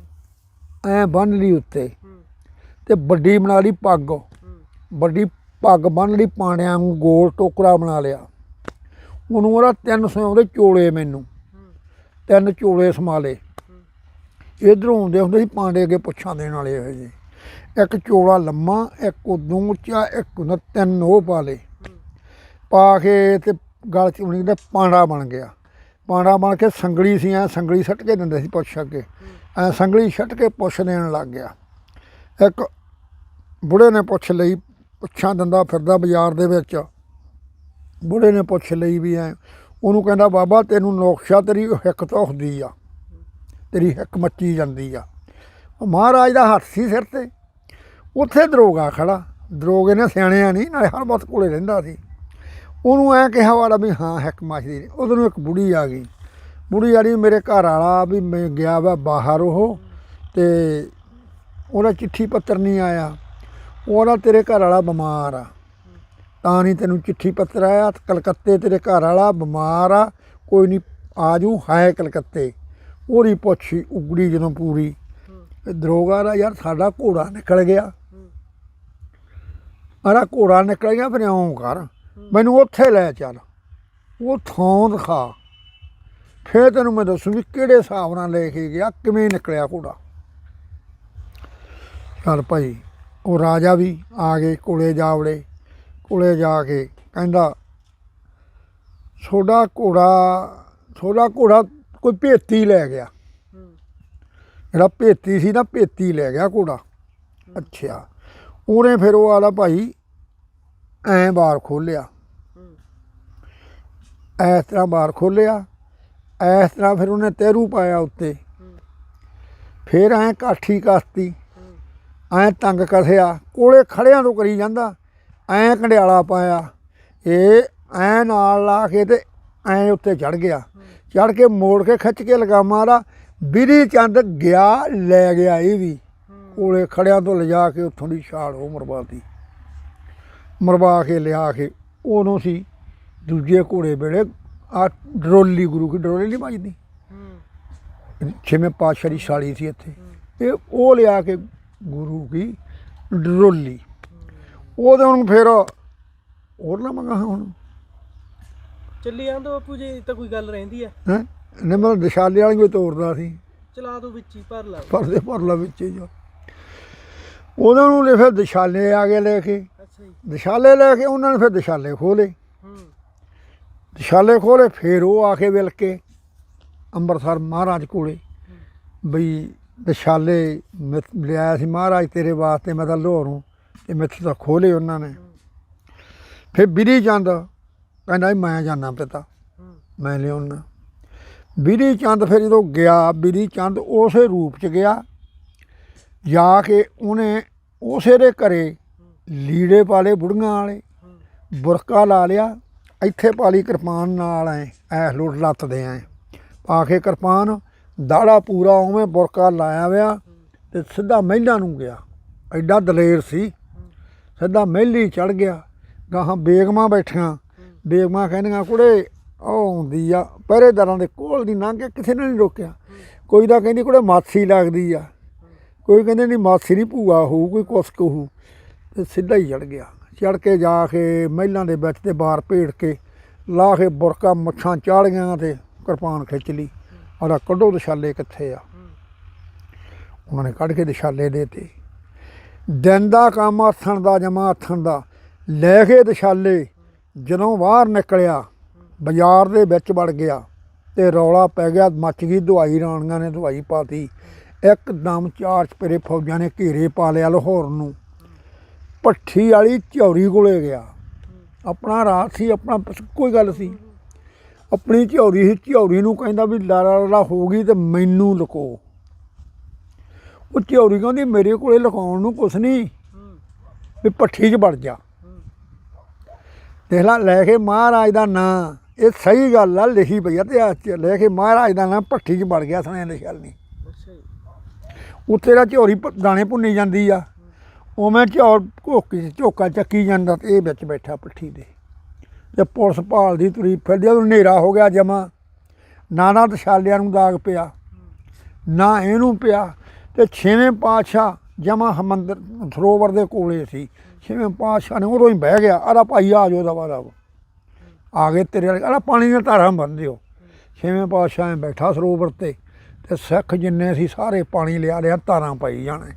ਐ ਬੰਨ ਲਈ ਉੱਤੇ। ਤੇ ਵੱਡੀ ਬਣਾ ਲਈ ਪੱਗ। ਵੱਡੀ ਪੱਗ ਬੰਨ ਲਈ ਪਾਣਿਆਂ ਨੂੰ ਗੋਲ ਟੋਕਰਾ ਬਣਾ ਲਿਆ। ਉਹਨੂੰ ਉਹਦਾ ਤਿੰਨ ਸੌ ਦੇ ਚੋਲੇ ਮੈਨੂੰ। ਤਿੰਨ ਚੋਲੇ ਸਮਾਲੇ ਇਧਰੋਂ ਆਉਂਦੇ ਹੁੰਦੇ ਸੀ, ਪਾਂਡੇ ਅੱਗੇ ਪੁੱਛਾਂ ਦੇਣ ਵਾਲੇ ਇਹੋ ਜੀ ਇੱਕ ਚੋਲਾ ਲੰਮਾ, ਇੱਕ ਉਦੋਂ ਉੱਚਾ, ਇੱਕ ਹੁੰਦਾ ਤਿੰਨ ਉਹ ਪਾ ਲਏ। ਪਾ ਕੇ ਤੇ ਗਲ ਚ ਉਹਨੇ ਪਾਂਡਾ ਬਣ ਗਿਆ। ਪਾਂਡਾ ਬਣ ਕੇ ਸੰਗਲੀ ਸੀ, ਐ ਸੰਗਲੀ ਸੱਟ ਕੇ ਦਿੰਦੇ ਸੀ ਪੁੱਛ ਅੱਗੇ। ਐ ਸੰਗਲੀ ਸੱਟ ਕੇ ਪੁੱਛ ਦੇਣ ਲੱਗ ਗਿਆ। ਇੱਕ ਬੁੜੇ ਨੇ ਪੁੱਛ ਲਈ, ਪੁੱਛਾਂ ਦਿੰਦਾ ਫਿਰਦਾ ਬਾਜ਼ਾਰ ਦੇ ਵਿੱਚ। ਬੁੜੇ ਨੇ ਪੁੱਛ ਲਈ ਵੀ ਐ। ਉਹਨੂੰ ਕਹਿੰਦਾ, ਬਾਬਾ, ਤੈਨੂੰ ਨੋਕਸ਼ਾ ਤੇਰੀ ਹਿੱਕ ਤੋਂ ਹੁੰਦੀ ਆ। ਤੇਰੀ ਹਿੱਕ ਮੱਚੀ ਜਾਂਦੀ ਆ। ਉਹ ਮਹਾਰਾਜ ਦਾ ਹੱਥ ਸੀ ਸਿਰ ਤੇ। ਉੱਥੇ ਦਰੋਗਾ ਖੜਾ। ਦਰੋਗੇ ਨੇ ਸਿਆਣਿਆ ਨਹੀਂ, ਨਾਲੇ ਹਰ ਵਕਤ ਕੋਲੇ ਰਹਿੰਦਾ ਸੀ। ਉਹਨੂੰ ਐ ਕਿਹਾ ਵਾਲਾ ਵੀ ਹਾਂ, ਹਿੱਕ ਮੱਚਦੀ ਨਹੀਂ ਉਦੋਂ ਨੂੰ ਇੱਕ ਬੁੜੀ ਆ ਗਈ। ਬੁੜੀ ਆੜੀ ਮੇਰੇ ਘਰ ਵਾਲਾ ਵੀ ਮੈਂ ਗਿਆ ਵਾ ਬਾਹਰ ਉਹ, ਤੇ ਉਹਦਾ ਚਿੱਠੀ ਪੱਤਰ ਨਹੀਂ ਆਇਆ। ਉਹਦਾ ਤੇਰੇ ਘਰ ਵਾਲਾ ਬਿਮਾਰ ਆ। ਤਾਂ ਨਹੀਂ ਤੈਨੂੰ ਚਿੱਠੀ ਪੱਤਰ ਆਇਆ? ਕਲਕੱਤੇ ਤੇਰੇ ਘਰ ਵਾਲਾ ਬਿਮਾਰ ਆ। ਕੋਈ ਨਹੀਂ ਆਜੂ ਹੈ ਕਲਕੱਤੇ। ਉਹਦੀ ਪੁੱਛੀ ਉਗੜੀ ਜਦੋਂ ਪੂਰੀ। ਇਹ ਦਰੋਗਾ ਦਾ ਯਾਰ ਸਾਡਾ ਘੋੜਾ ਨਿਕਲ ਗਿਆ। ਆਰਾ ਘੋੜਾ ਨਿਕਲ ਗਿਆ ਫਿਰ ਇਉਂ ਕਰ ਮੈਨੂੰ ਉੱਥੇ ਲੈ ਚੱਲ ਉਹ ਥਾਂ ਦਿਖਾ। ਫੇਰ ਤੈਨੂੰ ਮੈਂ ਦੱਸੂ ਵੀ ਕਿਹੜੇ ਹਿਸਾਬ ਨਾਲ ਲੈ ਕੇ ਗਿਆ ਕਿਵੇਂ ਨਿਕਲਿਆ ਘੋੜਾ। ਚੱਲ ਭਾਈ ਉਹ ਰਾਜਾ ਵੀ ਆ ਗਏ ਕੋਲੇ ਜਾ ਵੜੇ ਕੋਲੇ ਜਾ ਕੇ ਕਹਿੰਦਾ ਛੋਡਾ ਘੋੜਾ ਛੋਡਾ ਘੋੜਾ ਕੋਈ ਭੇਤੀ ਲੈ ਗਿਆ। ਜਿਹੜਾ ਭੇਤੀ ਸੀ ਨਾ ਭੇਤੀ ਲੈ ਗਿਆ ਘੋੜਾ। ਅੱਛਾ। ਉਹਨੇ ਫਿਰ ਉਹ ਆਲਾ ਭਾਈ ਐਂ ਬਾਰ ਖੋਲਿਆ ਇਸ ਤਰ੍ਹਾਂ ਬਾਰ ਖੋਲਿਆ ਇਸ ਤਰ੍ਹਾਂ ਫਿਰ ਉਹਨੇ ਤੇਰੂ ਪਾਇਆ ਉੱਤੇ। ਫਿਰ ਐਂ ਕਾਠੀ ਕਸਤੀ। ਐਂ ਤੰਗ ਕਸਿਆ। ਕੋਲੇ ਖੜਿਆਂ ਤੋਂ ਕਰੀ ਜਾਂਦਾ। ਐਂ ਕੰਡਿਆਲਾ ਪਾਇਆ। ਇਹ ਐਂ ਨਾਲ ਲਾ ਕੇ ਤੇ ਐਂ ਉੱਤੇ ਚੜ ਗਿਆ। ਚੜ ਕੇ ਮੋੜ ਕੇ ਖਿੱਚ ਕੇ ਲਗਾਮਾਂ ਦਾ ਬਿਰੀ ਚੰਦ ਗਿਆ, ਲੈ ਗਿਆ ਇਹ ਵੀ। ਹੂੰ ਕੋਲੇ ਖੜਿਆਂ ਤੋਂ ਲਿਜਾ ਕੇ ਉੱਥੋਂ ਦੀ ਛਾਲ ਉਹ ਮਰਵਾਤੀ ਮਰਵਾ ਕੇ ਲਿਆ ਕੇ ਉਹਨੂੰ ਸੀ ਦੂਜੇ ਘੋੜੇ ਵੇਲੇ, ਆ ਡਰੋਲੀ ਗੁਰੂ ਕੀ ਡਰੋਲੀ ਨਹੀਂ ਵੱਜਦੀ? ਛੇਵੇਂ ਪਾਤਸ਼ਾਹ ਦੀ ਸਾਲੀ ਸੀ ਇੱਥੇ। ਇਹ ਉਹ ਲਿਆ ਕੇ ਗੁਰੂ ਕੀ ਡਰੋਲੀ। ਉਹਦੇ ਹੁਣ ਫਿਰ ਹੋਰ ਨਾ ਮੰਗਾ ਹੁਣ। ਚੱਲੀ ਜਾਂਦਾ ਬਾਪੂ ਜੀ ਤਾਂ ਕੋਈ ਗੱਲ ਰਹਿੰਦੀ ਹੈ ਹੈ? ਨੇ ਮਤਲਬ ਦਿਸ਼ਾਲੇ ਵਾਲੀ ਕੋਈ ਤੋਰਦਾ ਸੀ। ਚਲਾ ਦੋ ਵਿੱਚ ਹੀ ਭਰ ਲਾ। ਪਰਦੇ ਭਰ ਲਾ ਵਿੱਚ ਹੀ ਜਾ। ਉਹਨਾਂ ਨੂੰ ਲੈ ਫਿਰ ਦਿਸ਼ਾਲੇ ਆ ਗਏ ਲੈ ਕੇ। ਅੱਛਾ ਜੀ। ਦਿਸ਼ਾਲੇ ਲੈ ਕੇ ਉਹਨਾਂ ਨੇ ਫਿਰ ਦਿਸ਼ਾਲੇ ਖੋਲੇ ਹੂੰ। ਦਿਸ਼ਾਲੇ ਖੋਲੇ ਫਿਰ ਉਹ ਆ ਕੇ ਮਿਲ ਕੇ ਅੰਮ੍ਰਿਤਸਰ ਮਹਾਰਾਜ ਕੋਲੇ। ਬਈ ਦਿਸ਼ਾਲੇ ਲਿਆਇਆ ਸੀ ਮਹਾਰਾਜ ਤੇਰੇ ਵਾਸਤੇ ਮੈਂ ਤਾਂ ਲਾਹੌਰੋਂ ਤੇ ਮੈਥੋਂ ਤਾਂ ਖੋਲੇ ਉਹਨਾਂ ਨੇ। ਫਿਰ ਬਿਰੀ ਚੰਦ ਕਹਿੰਦਾ ਵੀ ਮੈਂ ਜਾਣਾ ਪਿਤਾ ਮੈਂ ਲਿਆਉਣਾ ਬਿਰੀ ਚੰਦ ਫਿਰ ਜਦੋਂ ਗਿਆ ਬਿਰੀ ਚੰਦ ਉਸੇ ਰੂਪ ਚ ਗਿਆ ਜਾ ਕੇ ਉਹਨੇ ਉਸੇ ਦੇ ਘਰੇ ਲੀੜੇ ਪਾਲੇ ਬੁੜੀਆਂ ਵਾਲੇ ਬੁਰਕਾ ਲਾ ਲਿਆ ਇੱਥੇ ਪਾਲੀ ਕਿਰਪਾਨ ਨਾਲ ਐ ਐ ਲੁੱਟ ਲੱਤਦੇ ਐ। ਪਾ ਕੇ ਕਿਰਪਾਨ ਦਾੜਾ ਪੂਰਾ ਉਵੇਂ ਬੁਰਕਾ ਲਾਇਆ ਵਿਆ ਤੇ ਸਿੱਧਾ ਮਹਿਲਾਂ ਨੂੰ ਗਿਆ। ਐਡਾ ਦਲੇਰ ਸੀ। ਸਿੱਧਾ ਮਹਿਲੀ ਚੜ ਗਿਆ। ਗਾਹਾਂ ਬੇਗਮਾਂ ਬੈਠੀਆਂ। ਬੇਗਮਾਂ ਕਹਿੰਦੀਆਂ ਕੁੜੇ ਉਹ ਆਉਂਦੀ ਆ, ਪਹਿਰੇਦਾਰਾਂ ਦੇ ਕੋਲ ਦੀ ਲੰਘ ਕੇ ਕਿਸੇ ਨੇ ਨਹੀਂ ਰੋਕਿਆ। ਕੋਈ ਤਾਂ ਕਹਿੰਦੀ ਕੁੜੇ ਮਾਸੀ ਲੱਗਦੀ ਆ, ਕੋਈ ਕਹਿੰਦੇ ਨਹੀਂ ਮਾਸੀ ਨਹੀਂ ਭੂਆ ਹੋਊ, ਕੋਈ ਕੁਛ ਕਹੂ ਤੇ ਸਿੱਧਾ ਹੀ ਚੜ ਗਿਆ। ਚੜ ਕੇ ਜਾ ਕੇ ਮਹਿਲਾਂ ਦੇ ਵਿੱਚ ਤੇ ਬਾਹਰ ਭੇੜ ਕੇ ਲਾ ਕੇ ਬੁਰਕਾ ਮੁੱਛਾਂ ਚਾੜੀਆਂ ਤੇ ਕਿਰਪਾਨ ਖਿੱਚ ਲਈ। ਆੜਾ ਕੱਢੋ ਦਸ਼ਾਲੇ ਕਿੱਥੇ ਆ? ਉਹਨਾਂ ਨੇ ਕੱਢ ਕੇ ਦਸ਼ਾਲੇ ਦੇਤੇ। ਦਿਨ ਦਾ ਕੰਮ ਆਥਣ ਦਾ, ਜਮਾ ਆਥਣ ਦਾ। ਲੈ ਕੇ ਦਸ਼ਾਲੇ। ਜਦੋਂ ਬਾਹਰ ਨਿਕਲਿਆ, ਬਾਜ਼ਾਰ ਦੇ ਵਿੱਚ ਵੜ ਗਿਆ ਤੇ ਰੌਲਾ ਪੈ ਗਿਆ, ਮੱਚ ਗਈ, ਦਵਾਈ ਰਾਣੀਆਂ ਨੇ ਦਵਾਈ ਪਾਤੀ। ਇੱਕਦਮ ਚਾਰ ਚਪੇਰੇ ਫੌਜਾਂ ਨੇ ਘੇਰੇ ਪਾ ਲਿਆ ਲਾਹੌਰ ਨੂੰ। ਭੱਠੀ ਵਾਲੀ ਝੌਰੀ ਕੋਲੇ ਗਿਆ। ਆਪਣਾ ਰਾਤ ਸੀ, ਆਪਣਾ ਕੋਈ ਗੱਲ ਸੀ। ਆਪਣੀ ਝੌਰੀ ਸੀ, ਝੌਰੀ ਨੂੰ ਕਹਿੰਦਾ ਵੀ ਲਾਲਾ ਲਾਲਾ ਹੋ ਗਈ ਤੇ ਮੈਨੂੰ ਲੁਕੋ। ਉਹ ਝੌਰੀ ਕਹਿੰਦੀ, ਮੇਰੇ ਕੋਲੇ ਲੁਕਾਉਣ ਨੂੰ ਕੁਛ ਨਹੀਂ। ਵੀ ਭੱਠੀ 'ਚ ਵੜ ਜਾ। ਦੇਖ ਲਾ ਲੈ ਕੇ ਮਹਾਰਾਜ ਦਾ ਨਾਂ ਇਹ ਸਹੀ ਗੱਲ ਆ ਲਿਖੀ ਪਈ ਆ ਤੇ ਆ ਚ ਲੈ ਕੇ ਮਹਾਰਾਜ ਦਾ ਨਾਂ ਭੱਠੀ 'ਚ ਵੜ ਗਿਆ ਸੁਣਿਆ ਦੀ ਗੱਲ ਨਹੀਂ ਉੱਥੇ ਦਾ ਝੋਰੀ ਦਾਣੇ ਭੁੰਨੀ ਜਾਂਦੀ ਆ ਉਵੇਂ ਝੋਰ ਘੋਕੀ ਝੋਕਾ ਚੱਕੀ ਜਾਂਦਾ ਤੇ ਇਹ ਵਿੱਚ ਬੈਠਾ ਪੱਠੀ ਦੇ ਤੇ ਪੁਲਿਸ ਭਾਲਦੀ ਤੁਰੀ ਫਿਰਦੀ ਉਹ ਹਨੇਰਾ ਹੋ ਗਿਆ ਜਮਾ। ਨਾ ਨਾ ਦਸ਼ਾਲਿਆਂ ਨੂੰ ਦਾਗ ਪਿਆ ਨਾ ਇਹਨੂੰ ਪਿਆ ਤੇ ਛੇਵੇਂ ਪਾਤਸ਼ਾਹ ਜਮਾ ਹਮੰਦਰ ਸਰੋਵਰ ਦੇ ਕੋਲੇ ਸੀ। ਛੇਵੇਂ ਪਾਤਸ਼ਾਹ ਨੇ ਉਦੋਂ ਹੀ ਬਹਿ ਗਿਆ ਆਰਾ ਭਾਈ ਆ ਜਾਓ ਦਵਾ ਦਵਾ। ਆ ਗਏ ਤੇਰੇ ਵਾਲੇ ਆਰਾ ਪਾਣੀ ਦੀਆਂ ਧਾਰਾਂ ਬੰਨ ਦਿਓ। ਛੇਵੇਂ ਪਾਤਸ਼ਾਹ ਐਂ ਬੈਠਾ ਸਰੋਵਰ ਤੇ ਤੇ ਸਿੱਖ ਜਿੰਨੇ ਸੀ ਸਾਰੇ ਪਾਣੀ ਲਿਆ ਲਿਆ ਧਾਰਾਂ ਪਾਈ ਜਾਣੇ।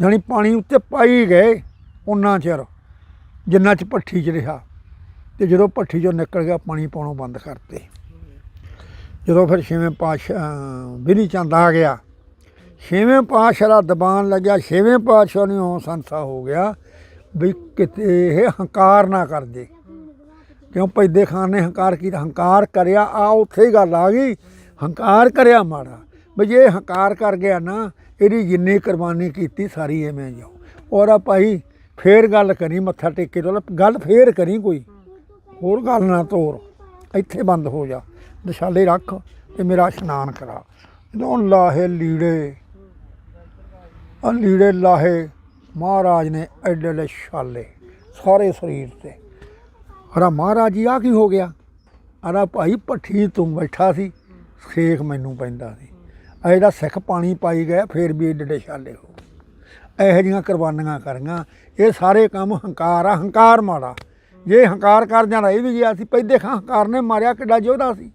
ਜਾਣੀ ਪਾਣੀ ਉੱਤੇ ਪਾਈ ਗਏ ਉਹਨਾਂ ਚਿਰ, ਜਿੰਨਾ ਚ ਭੱਠੀ ਚ ਰਿਹਾ। ਤੇ ਜਦੋਂ ਭੱਠੀ ਚੋਂ ਨਿਕਲ ਗਿਆ, ਪਾਣੀ ਪਾਉਣੋਂ ਬੰਦ ਕਰਤੇ। ਜਦੋਂ ਫਿਰ ਛੇਵੇਂ ਪਾਤਸ਼ਾਹ ਬਿਨੀ ਚੰਦ ਆ ਗਿਆ, ਛੇਵੇਂ ਪਾਤਸ਼ਾਹ ਦਾ ਦਬਾਨ ਲੱਗਿਆ, ਛੇਵੇਂ ਪਾਤਸ਼ਾਹ ਨੂੰ ਸੰਸਾ ਹੋ ਗਿਆ। ਵੀ ਕਿਤੇ ਇਹ ਹੰਕਾਰ ਨਾ ਕਰ ਦੇ ਕਿਉਂ ਪੈਦੇ ਖਾਨ ਨੇ ਹੰਕਾਰ ਕੀਤਾ ਹੰਕਾਰ ਕਰਿਆ, ਆ ਉੱਥੇ ਹੀ ਗੱਲ ਆ ਗਈ। ਹੰਕਾਰ ਕਰਿਆ ਮਾੜਾ। ਵੀ ਜੇ ਹੰਕਾਰ ਕਰ ਗਿਆ ਨਾ, ਇਹਦੀ ਜਿੰਨੀ ਕੁਰਬਾਨੀ ਕੀਤੀ ਸਾਰੀ ਐਵੇਂ ਜਾਓ। ਔਰ ਆ ਭਾਈ ਫੇਰ ਗੱਲ ਕਰੀ ਮੱਥਾ ਟੇਕੇ ਤੋਂ ਗੱਲ ਫੇਰ ਕਰੀ ਕੋਈ। ਹੋਰ ਗੱਲ ਨਾ ਤੋਰ। ਇੱਥੇ ਬੰਦ ਹੋ ਜਾ। ਦਸ਼ਾਲੇ ਰੱਖ ਤੇ ਮੇਰਾ ਇਸ਼ਨਾਨ ਕਰਾ। ਜਦੋਂ ਲਾਹੇ ਲੀੜੇ, ਆ ਲੀੜੇ ਲਾਹੇ ਮਹਾਰਾਜ ਨੇ ਐਡੇ ਐਡੇ ਛਾਲੇ ਸਾਰੇ ਸਰੀਰ ਤੇ। ਅਰਾ ਮਹਾਰਾਜ ਜੀ ਆ ਕੀ ਹੋ ਗਿਆ? ਅਰਾ ਭਾਈ ਪੱਠੀ ਤੂੰ ਬੈਠਾ ਸੀ, ਸੇਖ ਮੈਨੂੰ ਪੈਂਦਾ ਸੀ। ਆ ਜਿਹੜਾ ਸਿੱਖ ਪਾਣੀ ਪਾਈ ਗਿਆ ਫੇਰ ਵੀ ਐਡੇ ਐਡੇ ਛਾਲੇ ਹੋ ਇਹੋ ਜਿਹੀਆਂ ਕੁਰਬਾਨੀਆਂ ਕਰੀਆਂ। ਇਹ ਸਾਰੇ ਕੰਮ ਹੰਕਾਰ ਆ, ਹੰਕਾਰ ਮਾੜਾ। ਜੇ ਹੰਕਾਰ ਕਰ ਜਾਣਾ, ਇਹ ਵੀ ਗਿਆ ਸੀ ਪੈਦੇ ਖਾਂ ਹੰਕਾਰ ਨੇ ਮਾਰਿਆ, ਕਿੱਡਾ ਯੋਧਾ ਸੀ।